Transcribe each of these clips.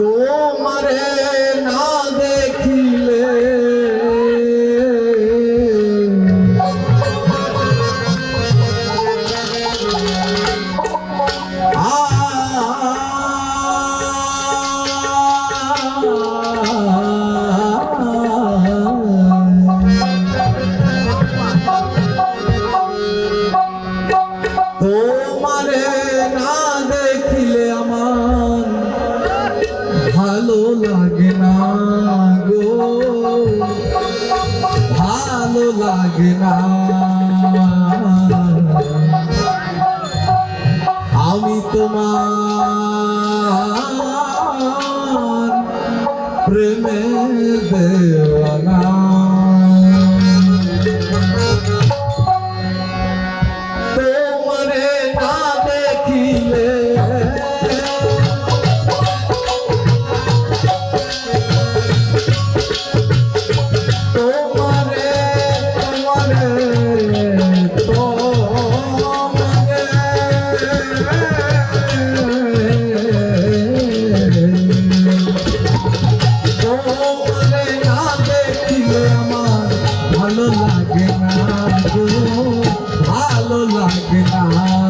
তোমারে না দেখিলে। তোমারে না Krishna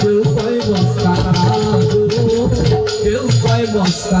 কেউ কয় বস্তা কেউ কয় বস্তা।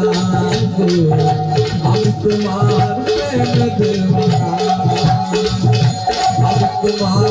अब तुम्हार अब तुम्हार